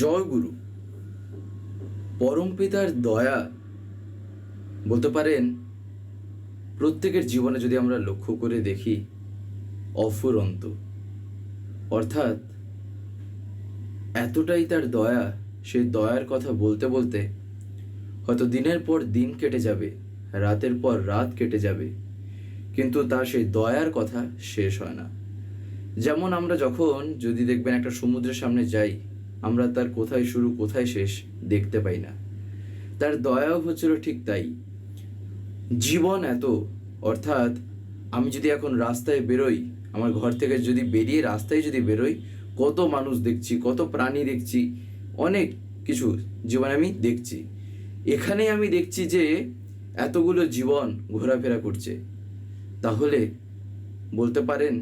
জয় গুরু। পরম পিতার দয়া বলতে পারেন, প্রত্যেকের জীবনে যদি আমরা লক্ষ্য করে দেখি, অফুরন্ত। অর্থাৎ এতটাই তার দয়া সেই দয়ার কথা বলতে বলতে হয়তো দিনের পর দিন কেটে যাবে, রাতের পর রাত কেটে যাবে, কিন্তু তার সেই দয়ার কথা শেষ হয় না। যেমন আমরা যখন যদি দেখবেন একটা সমুদ্রের সামনে যাই আমরা তার কোথায় শুরু, কোথায় শেষ দেখতে পাই না। তার দয়াও হচ্ছিল ঠিক তাই। জীবন এত, অর্থাৎ আমি যদি এখন রাস্তায় বেরোই, আমার ঘর থেকে যদি বেরিয়ে রাস্তায় যদি বেরোই, কত মানুষ দেখছি, কত প্রাণী দেখছি, অনেক কিছু জীবন আমি দেখছি। এখানে আমি দেখছি যে এতগুলো জীবন ঘোরাফেরা করছে। তাহলে বলতে পারেন,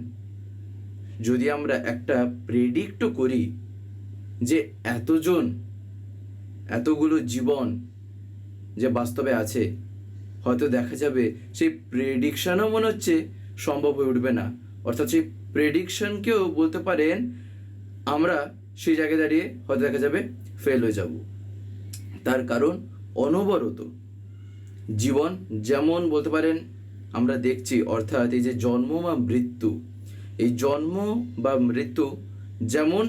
যদি আমরা একটা প্রেডিক্টও করি যে এতজন, এতগুলো জীবন যে বাস্তবে আছে, হয়তো দেখা যাবে সেই প্রেডিকশানও মনে হচ্ছে সম্ভব হয়ে উঠবে না। অর্থাৎ সেই প্রেডিকশনকেও বলতে পারেন, আমরা সেই জায়গায় দাঁড়িয়ে হয়তো দেখা যাবে ফেল হয়ে যাব। তার কারণ অনবরত জীবন যেমন বলতে পারেন, আমরা দেখছি, অর্থাৎ এই যে জন্ম বা মৃত্যু, এই জন্ম বা মৃত্যু যেমন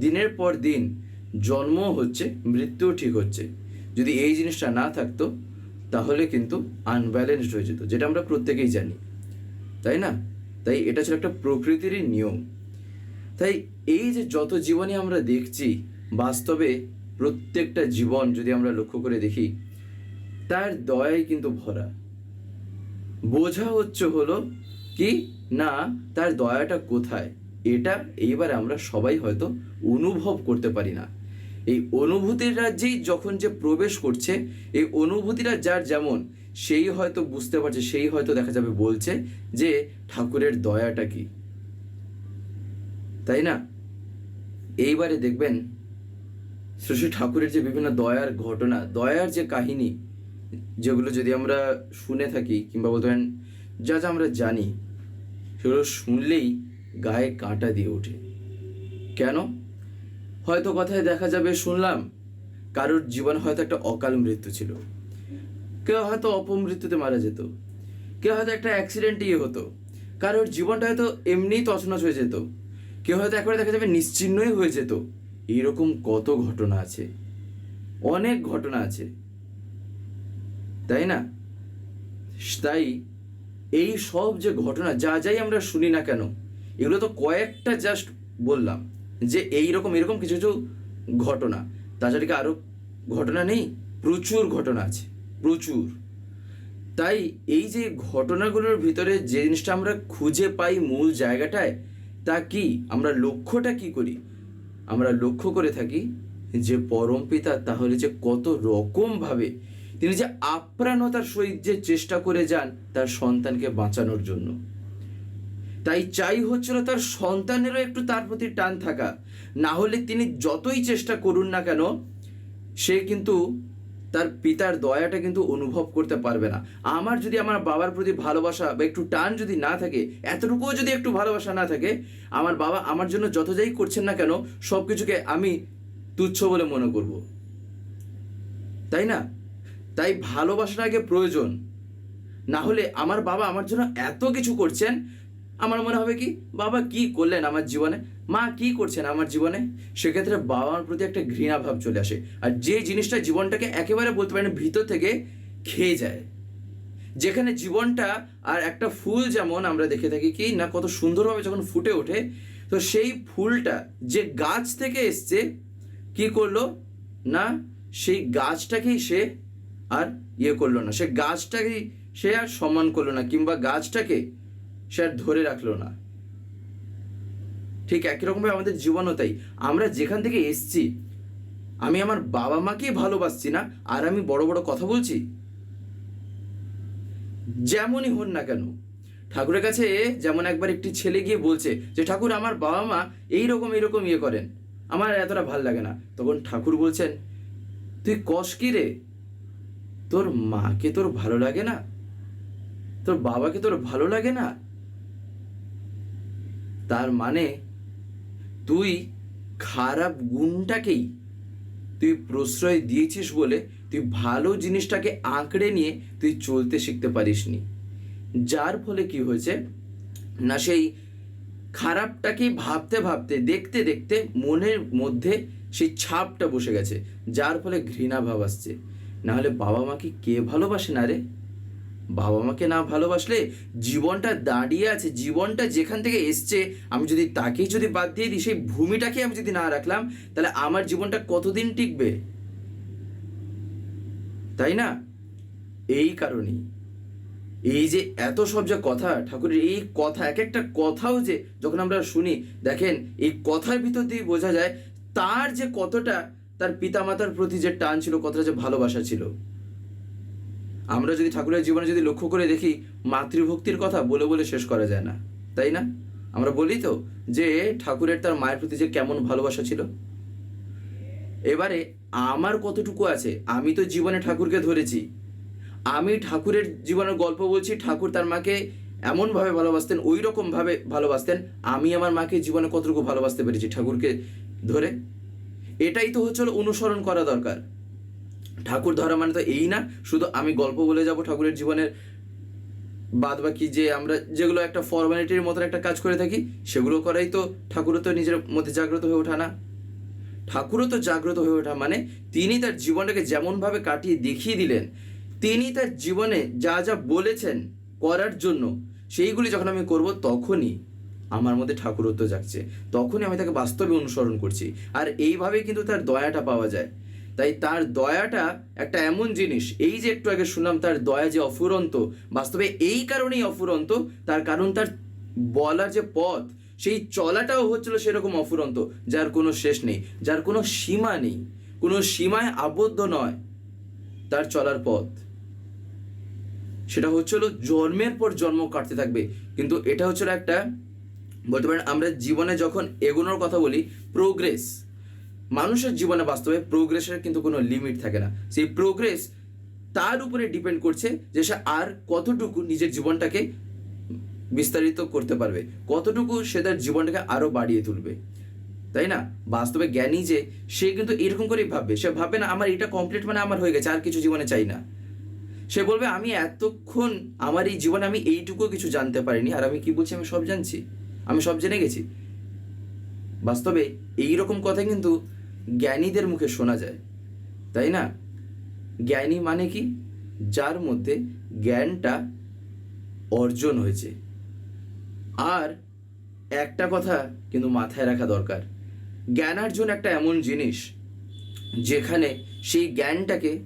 দিনের পর দিন জন্ম হচ্ছে, মৃত্যুও ঠিক হচ্ছে। যদি এই জিনিসটা না থাকতো, তাহলে কিন্তু আনব্যালেন্সড হয়ে যেত, যেটা আমরা প্রত্যেকেই জানি। তাই না? তাই এটা ছিল একটা প্রকৃতিরই নিয়ম। তাই এই যে যত জীবনই আমরা দেখছি, বাস্তবে প্রত্যেকটা জীবন যদি আমরা লক্ষ্য করে দেখি, তার দয়াই কিন্তু ভরা। বোঝা হচ্ছে হলো কি? না, তার দয়াটা কোথায়? এটা এইবার আমরা সবাই হয়তো অনুভব করতে পারি না। এই অনুভূতির রাজ্যেই যখন যে প্রবেশ করছে, এই অনুভূতিটা যার যেমন, সেই হয়তো বুঝতে পারছে, সেই হয়তো দেখা যাবে বলছে যে ঠাকুরের দয়াটা কি। তাই না? এইবারে দেখবেন শ্রী ঠাকুরের যে বিভিন্ন দয়ার ঘটনা, দয়ার যে কাহিনী, যেগুলো যদি আমরা শুনে থাকি কিংবা বলতে পারেন যা যা আমরা জানি, সেগুলো শুনলেই গায়ে কাঁটা দিয়ে ওঠে। কেন? হয়তো কথায় দেখা যাবে, শুনলাম। কারোর জীবন হয়তো একটা অকাল মৃত্যু ছিল। কেউ হয়তো অপমৃত্যুতে মারা যেত। কেউ হয়তো একটা অ্যাক্সিডেন্টই হতো। কারোর জীবনটা হয়তো এমনিই তছনছ হয়ে যেত। কেউ হয়তো একবারে দেখা যাবে নিশ্চিহ্নই হয়ে যেত। এইরকম কত ঘটনা আছে। অনেক ঘটনা আছে। তাই না? তাই এই সব যে ঘটনা, যা যাই আমরা শুনি না কেন, এগুলো তো কয়েকটা জাস্ট বললাম। যে এই রকম এরকম কিছু কিছু ঘটনা। তাছাড়া কি আরও ঘটনা নেই? প্রচুর ঘটনা আছে, প্রচুর। তাই এই যে ঘটনাগুলোর ভিতরে যে জিনিসটা আমরা খুঁজে পাই মূল জায়গাটায়, তা কি আমরা লক্ষ্যটা কি করি? আমরা লক্ষ্য করে থাকি যে পরম পিতা তাহলে যে কত রকমভাবে তিনি যে আপ্রাণতার সহিত যে চেষ্টা করে যান তার সন্তানকে বাঁচানোর জন্য। তাই চাই হচ্ছিল তার সন্তানেরও একটু তার প্রতি টান থাকা। না হলে তিনি যতই চেষ্টা করুন না কেন, সে কিন্তু তার পিতার দয়াটা কিন্তু অনুভব করতে পারবে না। আমার যদি আমার বাবার প্রতি ভালোবাসা বা একটু টান যদি না থাকে, এতটুকুও যদি একটু ভালোবাসা না থাকে, আমার বাবা আমার জন্য যত যাই করছেন না কেন সব কিছুকে আমি তুচ্ছ বলে মনে করব। তাই না? তাই ভালোবাসাটা আগে প্রয়োজন। না হলে আমার বাবা আমার জন্য এত কিছু করছেন আমার মনে হবে কি, বাবা কি করলেন আমার জীবনে? মা কি করছেন আমার জীবনে? সেক্ষেত্রে বাবার প্রতি একটা ঘৃণা ভাব চলে আসে। আর যে জিনিসটা জীবনটাকে একেবারে বলতে পারেন ভিতর থেকে খেয়ে যায়। যেখানে জীবনটা আর একটা ফুল যেমন আমরা দেখে থাকি কি, না কত সুন্দরভাবে যখন ফুটে ওঠে, তো সেই ফুলটা যে গাছ থেকে এসছে, কি করল? না, সেই গাছটাকেই সে আর ইয়ে করল না। সে গাছটাকেই সে আর সম্মান করল না, কিংবা গাছটাকে সে আর ধরে রাখল না। ঠিক একই রকমভাবে আমাদের জীবনও তাই। আমরা যেখান থেকে এসছি, আমি আমার বাবা মাকেই ভালোবাসছি না, আর আমি বড় বড় কথা বলছি? যেমনই হন না কেন। ঠাকুরের কাছে যেমন একবার একটি ছেলে গিয়ে বলছে যে, ঠাকুর, আমার বাবা মা এইরকম এইরকম ইয়ে করেন। আমার এতটা ভালো লাগে না। তখন ঠাকুর বলছেন, তুই কষ কি রে? তোর মাকে তোর ভালো লাগে না? তোর বাবাকে তোর ভালো লাগে না? তার মানে তুই খারাপ গুণটাকেই তুই প্রশ্রয় দিয়েছিস বলে তুই ভালো জিনিসটাকে আঁকড়ে নিয়ে তুই চলতে শিখতে পারিসনি। যার ফলে কি হয়েছে? না সেই খারাপটাকেই ভাবতে ভাবতে, দেখতে দেখতে মনের মধ্যে সেই ছাপটা বসে গেছে, যার ফলে ঘৃণা ভাব আসছে। নাহলে বাবা মাকে কে ভালোবাসে না রে? বাবা মাকে না ভালোবাসলে জীবনটা দাঁড়িয়ে আছে, জীবনটা যেখান থেকে এসছে, আমি যদি তাকেই যদি বাদ দিয়ে দিই, সেই ভূমিটাকে আমি যদি না রাখলাম, তাহলে আমার জীবনটা কতদিন টিকবে? তাই না? এই কারণেই। এই যে এত সব যে কথা, ঠাকুরের এই কথা, এক একটা কথাও যে যখন আমরা শুনি, দেখেন, এই কথার ভিতর দিয়ে বোঝা যায়, তার যে কতটা তার পিতামাতার প্রতি যে টান ছিল, কতটা যে ভালোবাসা ছিল। আমরা যদি ঠাকুরের জীবনে যদি লক্ষ্য করে দেখি, মাতৃভক্তির কথা বলে বলে শেষ করা যায় না। তাই না? আমরা বলি তো যে ঠাকুরের তার মায়ের প্রতি যে কেমন ভালোবাসা ছিল। এবারে আমার কতটুকু আছে? আমি তো জীবনে ঠাকুরকে ধরেছি। আমি ঠাকুরের জীবনের গল্প বলছি, ঠাকুর তার মাকে এমনভাবে ভালোবাসতেন ওই রকমভাবে ভালোবাসতেন, আমি আমার মাকে জীবনে কতটুকু ভালোবাসতে পেরেছি ঠাকুরকে ধরে? এটাই তো হচ্ছিল অনুসরণ করা দরকার। ঠাকুর ধরা মানে তো এই না, শুধু আমি গল্প বলে যাব ঠাকুরের জীবনের বাদ বাকি যে আমরা যেগুলো একটা ফর্মালিটির মতন একটা কাজ করে থাকি, সেগুলো করাই তো ঠাকুরও তো নিজের মধ্যে জাগ্রত হয়ে ওঠা না। ঠাকুরও তো জাগ্রত হয়ে ওঠা মানে তিনি তার জীবনটাকে যেমনভাবে কাটিয়ে দেখিয়ে দিলেন, তিনি তার জীবনে যা যা বলেছেন করার জন্য, সেইগুলি যখন আমি করব তখনই আমার মধ্যে ঠাকুরত্ব জাগছে, তখনই আমি তাকে বাস্তবে অনুসরণ করছি। আর এইভাবেই কিন্তু তার দয়াটা পাওয়া যায়। তাই তার দয়াটা একটা এমন জিনিস। এই যে একটু আগে শুনলাম তার দয়া যে অফুরন্ত, বাস্তবে এই কারণেই অফুরন্ত, তার কারণ তার বলার যে পথ, সেই চলাটাও হচ্ছিল সেরকম অফুরন্ত, যার কোনো শেষ নেই, যার কোনো সীমা নেই, কোনো সীমায় আবদ্ধ নয় তার চলার পথ। সেটা হচ্ছিল জন্মের পর জন্ম কাটতে থাকবে, কিন্তু এটা হচ্ছিল একটা, বলতে পারেন আমরা জীবনে যখন এগোনোর কথা বলি প্রোগ্রেস মানুষের জীবনে বাস্তবে প্রোগ্রেসের কিন্তু কোনো লিমিট থাকে না। সেই প্রোগ্রেস তার উপরে ডিপেন্ড করছে যে সে আর কতটুকু নিজের জীবনটাকে বিস্তারিত করতে পারবে, কতটুকু সে তার জীবনটাকে আরও বাড়িয়ে তুলবে। তাই না? বাস্তবে জ্ঞানী যে, সে কিন্তু এরকম করেই ভাববে। সে ভাববে না, আমার এটা কমপ্লিট মানে আমার হয়ে গেছে, আর কিছু জীবনে চাই না। সে বলবে, আমি এতক্ষণ আমার এই জীবনে আমি এইটুকু কিছু জানতে পারিনি, আর আমি কি বলছি, আমি সব জানছি? আমি সব জেনে গেছি? বাস্তবে এই রকম কথা কিন্তু জ্ঞানীদের মুখে শোনা যায়, তাই না? জ্ঞানী মানে কি? যার মধ্যে জ্ঞানটা অর্জন হয়েছে। আর একটা কথা কিন্তু মাথায় রাখা দরকার। জ্ঞানার্জন একটা এমন জিনিস যেখানে সেই জ্ঞানটাকে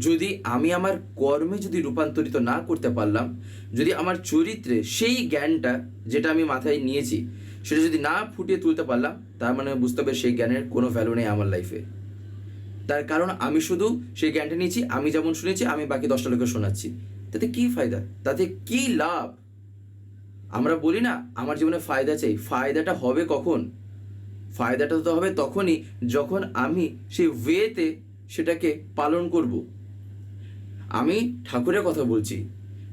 যদি আমি আমার কর্মে যদি রূপান্তরিত না করতে পারলাম, যদি আমার চরিত্রে সেই জ্ঞানটা যেটা আমি মাথায় নিয়েছি, সেটা যদি না ফুটিয়ে তুলতে পারলাম তার মানে বুঝতে হবে সেই জ্ঞানের কোনো ভ্যালু নেই আমার লাইফে তার কারণ আমি শুধু সেই জ্ঞানটা নিয়েছি, আমি যেমন শুনেছি, আমি বাকি দশটা লোকে শোনাচ্ছি। তাতে কি ফায়দা? তাতে কি লাভ? আমরা বলি না, আমার জীবনে ফায়দা চাই। ফায়দাটা হবে কখন? ফায়দাটা তো হবে তখনই যখন আমি সেই ওয়েতে সেটাকে পালন করব। আমি ঠাকুরের কথা বলছি।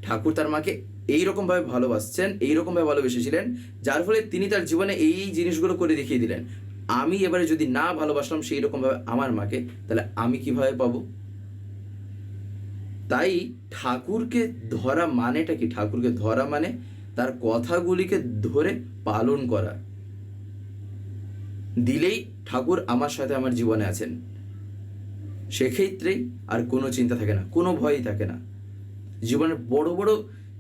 ঠাকুর তার মাকে এইরকমভাবে ভালোবাসছেন এইরকমভাবে ভালোবেসেছিলেন, যার ফলে তিনি তার জীবনে এই জিনিসগুলো করে দেখিয়ে দিলেন। আমি এবারে যদি না ভালোবাসলাম সেই রকমভাবে আমার মাকে, তাহলে আমি কীভাবে পাবো? তাই ঠাকুরকে ধরা মানেটা কি? ঠাকুরকে ধরা মানে তার কথাগুলিকে ধরে পালন করা। দিলেই ঠাকুর আমার সাথে আমার জীবনে আছেন। সেক্ষেত্রেই আর কোনো চিন্তা থাকে না, কোনো ভয়ই থাকে না। জীবনের বড় বড়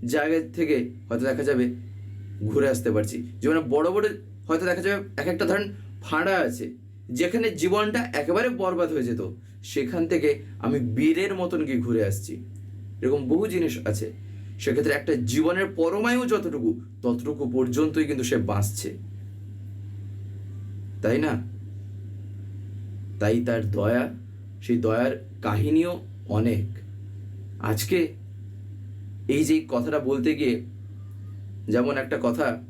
জায়গা থেকে হয়তো দেখা যাবে ঘুরে আসতে পারছি। জীবনে বড় বড় হয়তো দেখা যাবে এক একটা ধরেন ফাঁড়া আছে, যেখানে জীবনটা একেবারে বরবাদ হয়ে যেত। সেখান থেকে আমি বীরের মতন গিয়ে ঘুরে আসছি। এরকম বহু জিনিস আছে। সেক্ষেত্রে একটা জীবনের পরমায়ু যতটুকু, ততটুকু পর্যন্তই কিন্তু সে বাঁচছে। তাই না? তাই তার দয়া, সেই দয়ার কাহিনীও অনেক। আজকে এই যে কথাটা বলতে গিয়ে যেমন একটা কথা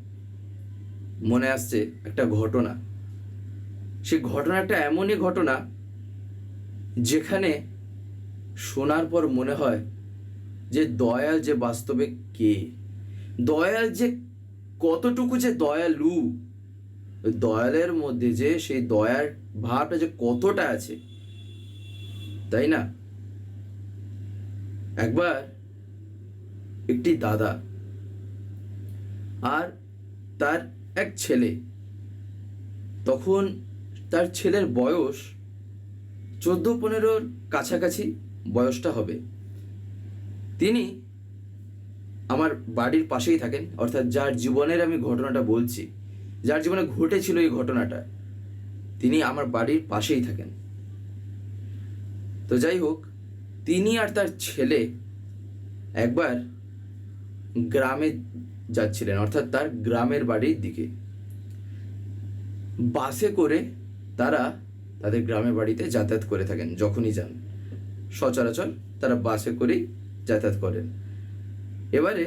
মনে আসছে, একটা ঘটনা। সেই ঘটনাটা এমনই ঘটনা যেখানে শোনার পর মনে হয় যে দয়াল যে বাস্তবে কে? দয়াল যে কতটুকু যে দয়ালু? দয়ালের মধ্যে যে সেই দয়ার ভাবটা যে কতটা আছে, তাই না? একবার একটি দাদা আর তার এক ছেলে। তখন তার ছেলের বয়স চোদ্দ পনেরোর কাছাকাছি বয়সটা হবে। তিনি আমার বাড়ির পাশেই থাকেন, অর্থাৎ যার জীবনের আমি ঘটনাটা বলছি, যার জীবনে ঘটেছিল এই ঘটনাটা, তিনি আমার বাড়ির পাশেই থাকেন। তো যাই হোক, তিনি আর তার ছেলে একবার গ্রামে যাচ্ছিলেন, অর্থাৎ তার গ্রামের বাড়ির দিকে। বাসে করে তারা তাদের গ্রামের বাড়িতে যাতায়াত করে থাকেন, যখনই যান। সচরাচর তারা বাসে করেই যাতায়াত করেন। এবারে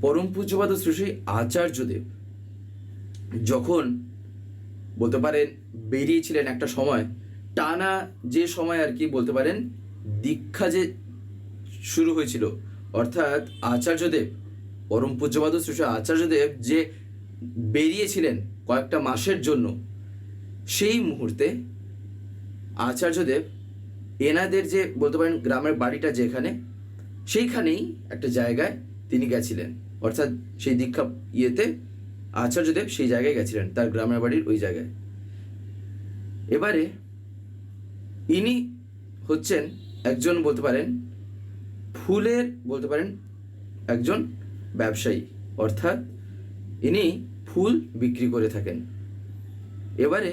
পরম পূজ্যপাদ শ্রী আচার্যদেব যখন বলতে পারেন বেরিয়েছিলেন একটা সময়, টানা যে সময় আর কি বলতে পারেন, দীক্ষা যে শুরু হয়েছিল অর্থাৎ আচার্যদেব, পরম পূজ্যপাদ শ্রী শ্রী আচার্যদেব যে বেরিয়েছিলেন কয়েকটা মাসের জন্য, সেই মুহূর্তে আচার্যদেব এনাদের যে বলতে পারেন গ্রামের বাড়িটা যেখানে, সেইখানেই একটা জায়গায় তিনি গেছিলেন। অর্থাৎ সেই দীক্ষা ইয়েতে আচার্যদেব সেই জায়গায় গেছিলেন, তার গ্রামের বাড়ির ওই জায়গায়। এবারে ইনি হচ্ছেন একজন বলতে পারেন ফুলের, বলতে পারেন, একজন ব্যবসায়ী, অর্থাৎ ইনি ফুল বিক্রি করে থাকেন। এবারে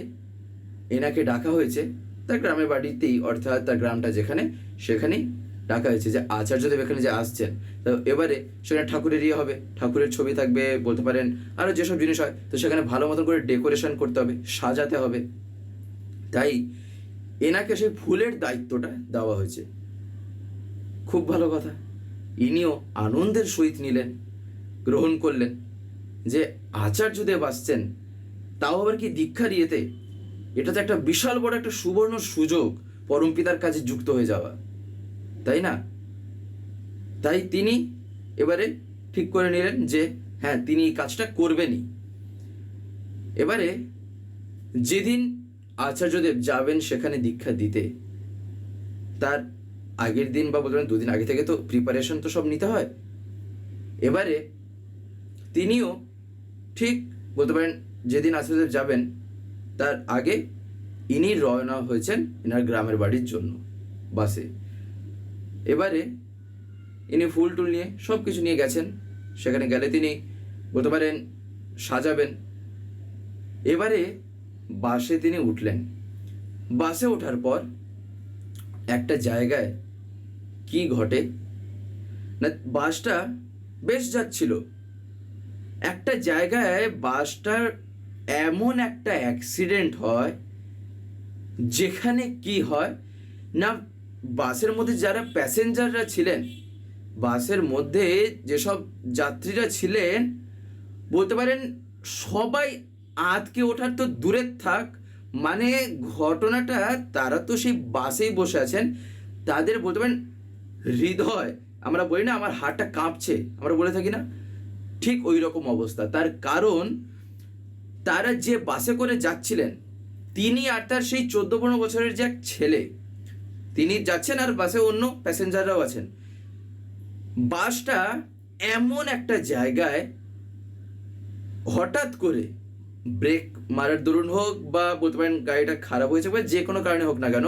এনাকে ডাকা হয়েছে তার গ্রামের বাড়িতেই, অর্থাৎ তার গ্রামটা যেখানে, সেখানেই ডাকা হয়েছে যে আচার্যদেব এখানে যে আসছেন। তো এবারে সেখানে ঠাকুরের ইয়ে হবে, ঠাকুরের ছবি থাকবে, বলতে পারেন, আরও যেসব জিনিস হয়, তো সেখানে ভালো মতন করে ডেকোরেশন করতে হবে, সাজাতে হবে। তাই এনাকে সেই ফুলের দায়িত্বটা দেওয়া হয়েছে। খুব ভালো কথা। ইনিও আনন্দের সহিত নিলেন, গ্রহণ করলেন। যে আচার্যদেব আসছেন, তাও আবার কি দীক্ষা ইয়েতে এটা তো একটা বিশাল বড় একটা সুবর্ণ সুযোগ পরমপিতার কাজে যুক্ত হয়ে যাওয়া। তাই না? তাই তিনি এবারে ঠিক করে নিলেন যে হ্যাঁ তিনি এই কাজটা করবেনই। এবারে যেদিন আচার্যদেব যাবেন সেখানে দীক্ষা দিতে, তার আগের দিন বা বলতে দুদিন আগে থেকে তো প্রিপারেশন তো সব নিতে হয়। এবারে তিনিও ঠিক বলতে পারেন যেদিন আচার্যদেব যাবেন, তার আগে ইনি রওনা হয়েছেন এনার গ্রামের বাড়ির জন্য, বাসে। এবারে ইনি ফুল টুল নিয়ে সব কিছু নিয়ে গেছেন, সেখানে গেলে তিনি বলতে পারেন সাজাবেন। এবারে বাসে তিনি উঠলেন। বাসে ওঠার পর একটা জায়গায় কি ঘটে? না, বাসটা বেশ যাচ্ছিল। একটা জায়গায় বাসটার এমন একটা অ্যাক্সিডেন্ট হয়, যেখানে কি হয়? না, বাসের মধ্যে যারা প্যাসেঞ্জাররা ছিলেন, বাসের মধ্যে যেসব যাত্রীরা ছিলেন, বলতে পারেন সবাই আতকে ওঠার তো দূরের থাক মানে ঘটনাটা তারা তো সেই বাসেই বসে আছেন, তাদের বলতে পারেন হৃদয়, আমরা বলি না আমার হাতটা কাঁপছে, আমরা বলে থাকি না, ঠিক ওই রকম অবস্থা। তার কারণ, তারা যে বাসে করে যাচ্ছিলেন, তিনি আর তার সেই চোদ্দ পনেরো বছরের যে এক ছেলে, তিনি যাচ্ছেন আর বাসে অন্য প্যাসেঞ্জাররাও আছেন। বাসটা এমন একটা জায়গায়, হঠাৎ করে ব্রেক মারার দরুন হোক বা বলতে পারেন গাড়িটা খারাপ হয়েছে বা যে কোনো কারণে হোক না কেন,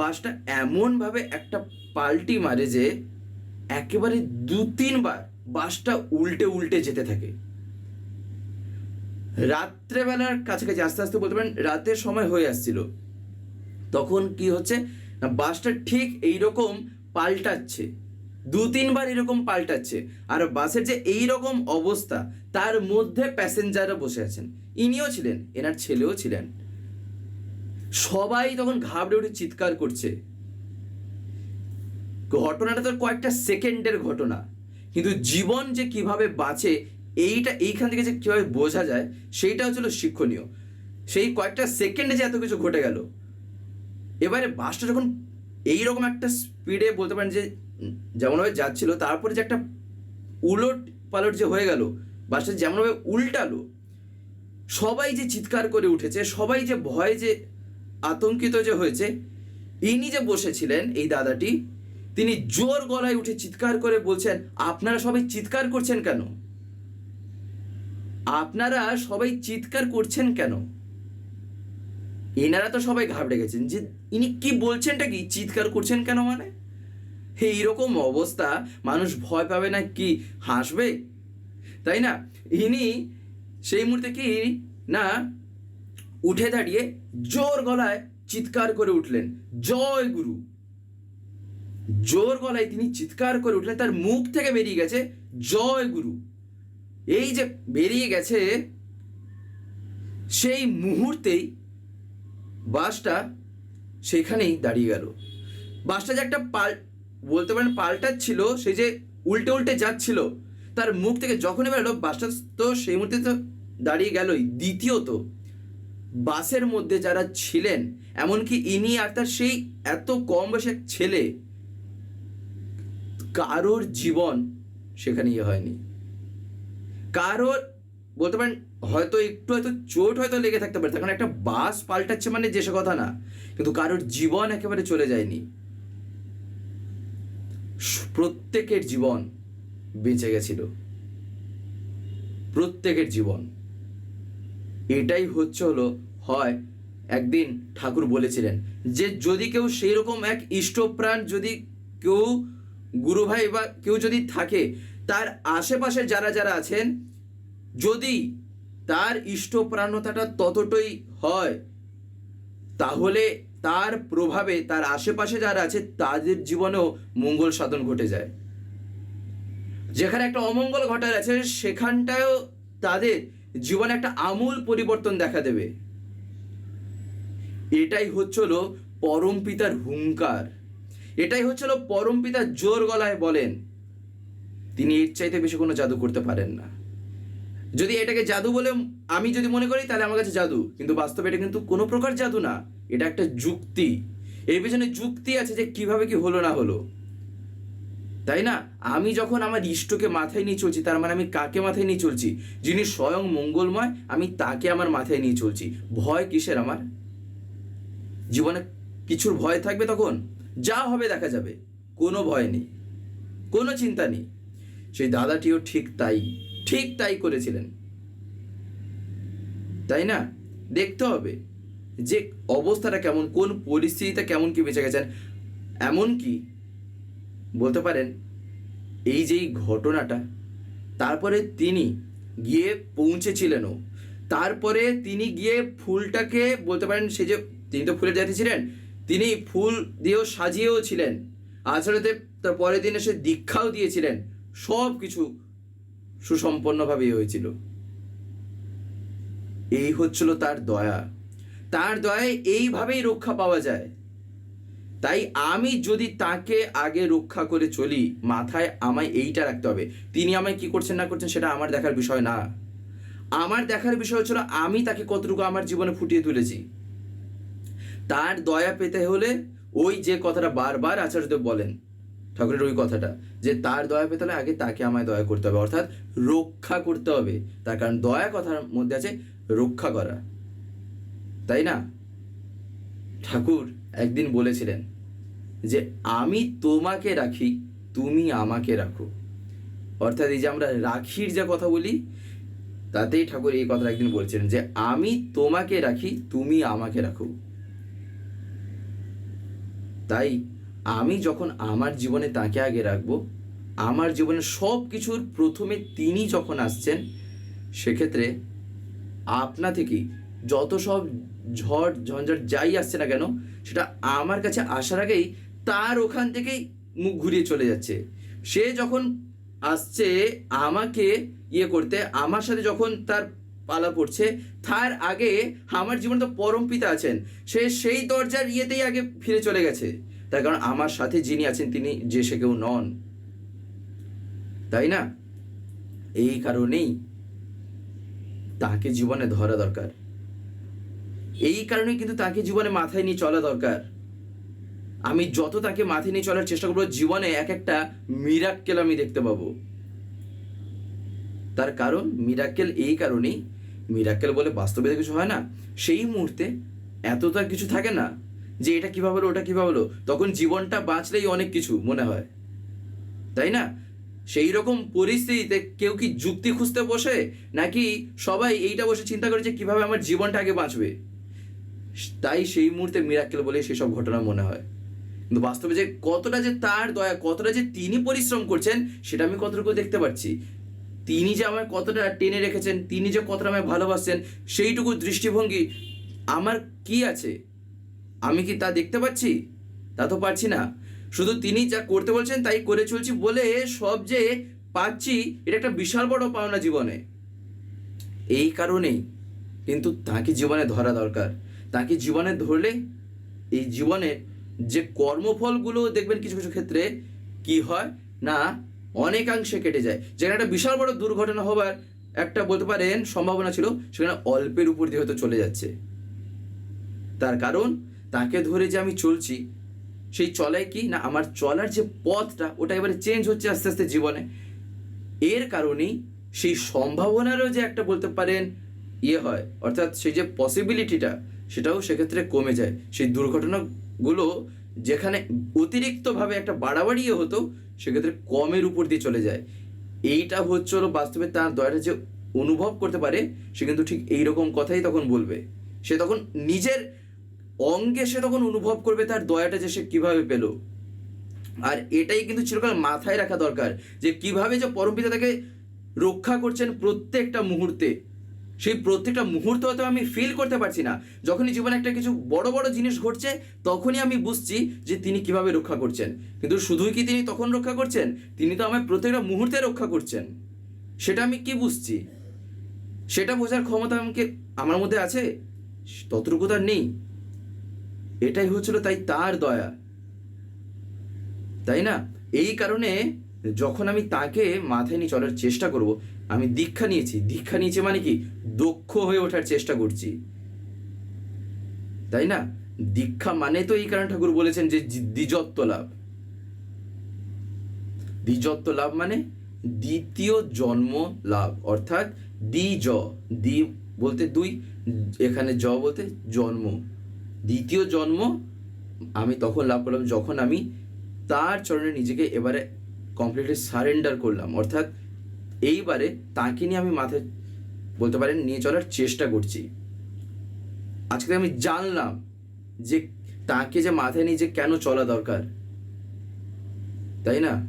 বাসটা এমনভাবে একটা পাল্টি মারে যে একেবারে দু তিনবার বাসটা উল্টে উল্টে যেতে থাকে। রাত্রেবেলার কাছাকাছি আস্তে আস্তে বলতে পারেন রাতের সময় হয়ে আসছিল। তখন কি হচ্ছে? না, বাসটা ঠিক এইরকম পাল্টাচ্ছে। দু তিনবার এরকম পাল্টাচ্ছে। আর বাসের যে এই রকম অবস্থা, তার মধ্যে প্যাসেঞ্জাররা বসে আছেন। ইনিও ছিলেন, এনার ছেলেও ছিলেন। সবাই তখন ঘাবড়ে উঠে চিৎকার করছে। ঘটনাটা তো কয়েকটা সেকেন্ডের ঘটনা। কিন্তু জীবন যে কীভাবে বাঁচে, এইটা, এইখান থেকে যে কীভাবে বোঝা যায়, সেইটা হচ্ছিল শিক্ষণীয়। সেই কয়েকটা সেকেন্ডে যে এত কিছু ঘটে গেল, এবারে বাসটা যখন এইরকম একটা স্পিডে বলতে পারেন যে যেমনভাবে যাচ্ছিল, তারপরে যে একটা উলট পালট যে হয়ে গেল, বাসটা যেমনভাবে উল্টালো, সবাই যে চিৎকার করে উঠেছে, সবাই যে ভয়ে যে আতঙ্কিত যে হয়েছে, ইনি যে বসেছিলেন, এই দাদাটি তিনি জোর গলায় উঠে চিৎকার করে বলছেন, আপনারা সবাই চিৎকার করছেন কেন? আপনারা সবাই চিৎকার করছেন কেন? এনারা তো সবাই ঘাবড়ে গেছেন যে ইনি কি বলছেনটা কি? চিৎকার করছেন কেন মানে? এইরকম অবস্থা মানুষ ভয় পাবে না কি? হাসবে? তাই না? ইনি সেই মুহূর্তে কি না উঠে দাঁড়িয়ে জোর গলায় চিৎকার করে উঠলেন, জয় গুরু। জোর গলায় তিনি চিৎকার করে উঠলেন, তার মুখ থেকে বেরিয়ে গেছে জয় গুরু। এই যে বেরিয়ে গেছে, সেই মুহূর্তেই বাসটা সেখানেই দাঁড়িয়ে গেল। বাসটা যে একটা পাল, বলতে পারেন পাল্টাচ্ছিল সে যে উল্টে উল্টে যাচ্ছিল, তার মুখ থেকে যখনই বেরোলো বাসটা তো সেই মুহূর্তে তো দাঁড়িয়ে গেলই। দ্বিতীয়ত, বাসের মধ্যে যারা ছিলেন, এমনকি ইনি আর তার সেই এত কম বয়সের ছেলে কারোর জীবন সেখানে ইয়ে হয়নি। কারোর বলতে পারেন, হয়তো একটু হয়তো চোট হয়তো লেগে থাকতে পারে কারণ একটা বাস পাল্টাচ্ছে মানে যে সে কথা না, কিন্তু কারোর জীবন একেবারে চলে যায়নি। প্রত্যেকের জীবন বেঁচে গেছিল। প্রত্যেকের জীবন। এটাই হচ্ছে হলো, হয় একদিন ঠাকুর বলেছিলেন যে, যদি কেউ সেই রকম এক ইষ্টপ্রাণ যদি কেউ গুরু ভাই বা কেউ যদি থাকে, তার আশেপাশে যারা যারা আছেন, যদি তার ইষ্টপ্রাণতাটা ততটাই হয়, তাহলে তার প্রভাবে তার আশেপাশে যারা আছে, তাদের জীবনেও মঙ্গল সাধন ঘটে যায়। যেখানে একটা অমঙ্গল ঘটার আছে, সেখানটায়ও তাদের জীবনে একটা আমূল পরিবর্তন দেখা দেবে। এটাই হচ্ছিল পরম পিতার হুঙ্কার। এটাই হচ্ছিল পরম পিতা জোর গলায় বলেন, তিনি এর চাইতে বেশি কোনো জাদু করতে পারেন না। যদি এটাকে জাদু বলে আমি যদি মনে করি, তাহলে আমার কাছে জাদু। কিন্তু বাস্তবে এটা কিন্তু কোনো প্রকার জাদু না। এটা একটা যুক্তি। এর পেছনে যুক্তি আছে যে কীভাবে কি হলো না হলো। তাই না? আমি যখন আমার ইষ্টকে মাথায় নিয়ে চলছি, তার মানে আমি কাকে মাথায় নিয়ে চলছি? যিনি স্বয়ং মঙ্গলময়, আমি তাকে আমার মাথায় নিয়ে চলছি। ভয় কিসের আমার? জীবনে কিছুর ভয় থাকবে তখন? যা হবে দেখা যাবে, কোনো ভয় নেই, কোনো চিন্তা নেই। সেই দাদাটিও ঠিক তাই ঠিক তাই করেছিলেন। তাই না? দেখতে হবে যে অবস্থাটা কেমন, কোন পরিস্থিতিতে কেমন কি বেঁচে গেছেন। এমন কি বলতে পারেন, এই যে এই ঘটনাটা, তারপরে তিনি গিয়ে পৌঁছেছিলেনও। তারপরে তিনি গিয়ে ফুলটাকে বলতে পারেন সে যে তিনি তো ফুলের জাতি ছিলেন তিনি ফুল দিয়েও সাজিয়েও ছিলেন। আচরণে তার পরের দিন এসে দীক্ষাও দিয়েছিলেন। সব কিছু সুসম্পন্নভাবেই হয়েছিল। এই হচ্ছিল তার দয়া। তার দয়ায় এইভাবেই রক্ষা পাওয়া যায়। তাই আমি যদি তাকে আগে রক্ষা করে চলি, মাথায় আমায় এইটা রাখতে হবে। তিনি আমায় কি করছেন না করছেন সেটা আমার দেখার বিষয় না। আমার দেখার বিষয় হচ্ছিল আমি তাকে কতটুকু আমার জীবনে ফুটিয়ে তুলেছি। তার দয়া পেতে হলে ওই যে কথাটা বারবার আচার্যদেব বলেন, ঠাকুরের ওই কথাটা, যে তার দয়া পেতে হলে আগে তাকে আমায় দয়া করতে হবে, অর্থাৎ রক্ষা করতে হবে। তার কারণ দয়া কথার মধ্যে আছে রক্ষা করা। তাই না? ঠাকুর একদিন বলেছিলেন যে, আমি তোমাকে রাখি, তুমি আমাকে রাখো। অর্থাৎ এই যে আমরা রাখির যে কথা বলি, তাতেই ঠাকুর এই কথা একদিন বলছিলেন যে, আমি তোমাকে রাখি, তুমি আমাকে রাখো। তাই আমি যখন আমার জীবনে তাকে আগে রাখব, আমার জীবনে সব কিছুর প্রথমে তিনি যখন আসছেন, সেক্ষেত্রে আপনা থেকেই যত সব ঝড়, ঝঞ্ঝট যাই আসছে না কেন, সেটা আমার কাছে আসার আগেই তার ওখান থেকেই মুখ ঘুরিয়ে চলে যাচ্ছে। সে যখন আসছে আমাকে ইয়ে করতে, আমার সাথে যখন তার পালা পড়ছে তার আগে আমার জীবনে তো পরম পিতা আছেন। সে সেই দরজার ইয়েতেই আগে ফিরে চলে গেছে। তার কারণ আমার সাথে যিনি আছেন তিনি যে সে কেউ নন। তাই না? এই কারণেই তাকে জীবনে ধরা দরকার। এই কারণে কিন্তু তাকে জীবনে মাথায় নিয়ে চলা দরকার। আমি যত তাকে মাথায় নিয়ে চলার চেষ্টা করব, জীবনে এক একটা মিরাক্কেল আমি দেখতে পাবো। তার কারণ মিরাক্কেল এই কারণেই মিরাক্কেল বলে বাস্তবে কিছু হয় না, সেই মুহূর্তে এত তো আর কিছু থাকে না যে এটা কীভাবে হলো, ওটা কীভাবে হলো, তখন জীবনটা বাঁচলেই অনেক কিছু মনে হয়। তাই না? সেই রকম পরিস্থিতিতে কেউ কি যুক্তি খুঁজতে বসে, নাকি সবাই এইটা বসে চিন্তা করে যে কীভাবে আমার জীবনটা আগে বাঁচবে? তাই সেই মুহূর্তে মিরাক্কেল বলে সেসব ঘটনা মনে হয়। কিন্তু বাস্তবে যে কতটা যে তার দয়া, কতটা যে তিনি পরিশ্রম করছেন, সেটা আমি কতটুকু দেখতে পাচ্ছি তিনি যে আমায় কতটা টেনে রেখেছেন, তিনি যে কতটা আমায় ভালোবাসছেন, সেইটুকু দৃষ্টিভঙ্গি আমার কি আছে? আমি কি তা দেখতে পাচ্ছি? তা তো পারছি না। শুধু তিনি যা করতে বলছেন তাই করে চলছি বলে সব যে পাচ্ছি, এটা একটা বিশাল বড় পাওনা জীবনে। এই কারণেই কিন্তু তাকে জীবনে ধরা দরকার। তাকে জীবনে ধরলে এই জীবনের যে কর্মফলগুলো দেখবেন কিছু কিছু ক্ষেত্রে কি হয় না অনেকাংশে কেটে যায়। যেখানে একটা বিশাল বড় দুর্ঘটনা হবার একটা বলতে পারেন সম্ভাবনা ছিল, সেখানে অল্পের উপর দিয়ে হয়তো চলে যাচ্ছে। তার কারণ, তাকে ধরে যে আমি চলছি, সেই চলায় কি না আমার চলার যে পথটা, ওটা এবারে চেঞ্জ হচ্ছে আস্তে আস্তে জীবনে। এর কারণেই সেই সম্ভাবনারও যে একটা বলতে পারেন ইয়ে হয়, অর্থাৎ সেই যে পসিবিলিটিটা সেটাও সেক্ষেত্রে কমে যায়। সেই দুর্ঘটনাগুলো যেখানে অতিরিক্তভাবে একটা বাড়াবাড়িয়ে হতো সেক্ষেত্রে কমের উপর দিয়ে চলে যায়। এইটা হচ্ছে হলো বাস্তবে তার দয়াটা যে অনুভব করতে পারে, সে কিন্তু ঠিক এইরকম কথাই তখন বলবে। সে তখন নিজের অঙ্গে সে তখন অনুভব করবে তার দয়াটা যে সে কীভাবে পেল। আর এটাই কিন্তু চিরকাল মাথায় রাখা দরকার যে কীভাবে যে পরমপিতা তাকে রক্ষা করছেন প্রত্যেকটা মুহূর্তে। সেই প্রত্যেকটা মুহূর্ত হয়তো আমি ফিল করতে পারছি না। যখনই জীবনে একটা কিছু বড় বড় জিনিস ঘটছে, তখনই আমি বুঝছি যে তিনি কীভাবে রক্ষা করছেন। কিন্তু শুধুই কি তিনি তখন রক্ষা করছেন? তিনি তো আমার প্রত্যেকটা মুহূর্তে রক্ষা করছেন। সেটা আমি কি বুঝছি? সেটা বোঝার ক্ষমতা আমাকে, আমার মধ্যে আছে? ততটুকু তার নেই। এটাই হচ্ছিল তাই তার দয়া। তাই না? এই কারণে যখন আমি তাকে মাথায় নিয়ে চলার চেষ্টা করব আমি দীক্ষা নিয়েছি। দীক্ষা নিয়েছি মানে কি? দক্ষ হয়ে ওঠার চেষ্টা করছি। তাই না? দীক্ষা মানে তো এই কারণ ঠাকুর বলেছেন যে দ্বিজত্ব লাভ। দ্বিজত্ব লাভ মানে দ্বিতীয় জন্ম লাভ। অর্থাৎ দ্বিজ, দ্বি বলতে দুই, এখানে জ বলতে জন্ম। দ্বিতীয় জন্ম আমি তখন লাভ করলাম যখন আমি তার চরণে নিজেকে এবারে কমপ্লিটলি সারেন্ডার করলাম। অর্থাৎ এইবারে তাকে নিয়ে আমি মাথায় বলতে পারেন নিয়ে চলার চেষ্টা করছি। আজকে আমি জানলাম যে তাকে যে মাথায় নিয়ে যে কেন চলা দরকার। তাই না?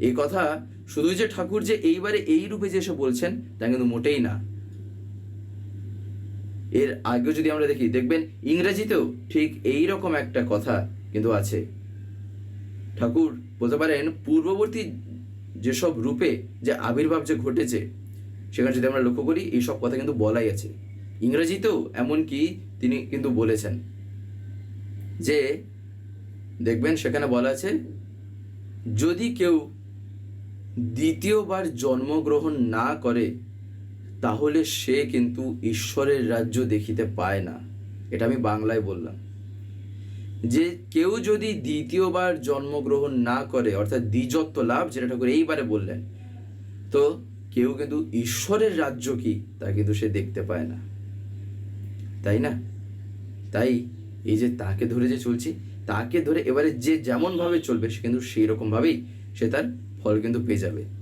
এই কথা শুধু যে ঠাকুর যে এইবারে এই রূপে যে এসে বলছেন, তা কিন্তু মোটেই না। এর আগেও যদি আমরা দেখি, দেখবেন ইংরেজিতেও ঠিক এই রকম একটা কথা কিন্তু আছে। ঠাকুর বলতে পারেন, পূর্ববর্তী যেসব রূপে যে আবির্ভাব যে ঘটেছে, সেখানে যদি আমরা লক্ষ্য করি এইসব কথা কিন্তু বলাই আছে। ইংরেজিতেও এমনকি তিনি কিন্তু বলেছেন যে, দেখবেন সেখানে বলা আছে, যদি কেউ দ্বিতীয়বার জন্মগ্রহণ না করে, তাহলে সে কিন্তু ঈশ্বরের রাজ্য দেখিতে পায় না। এটা আমি বাংলায় বললাম। যে কেউ যদি দ্বিতীয়বার জন্মগ্রহণ না করে, অর্থাৎ দ্বিজত্ব লাভ, যেটা ঠাকুর এইবারে বললেন, তো কেউ কিন্তু ঈশ্বরের রাজ্য কি তা কিন্তু সে দেখতে পায় না। তাই না? তাই এই যে তাকে ধরে যে চলছি, তাকে ধরে এবারে যে যেমনভাবে চলবে, সে কিন্তু সেই রকমভাবেই সে তার ফল কিন্তু পেয়ে যাবে।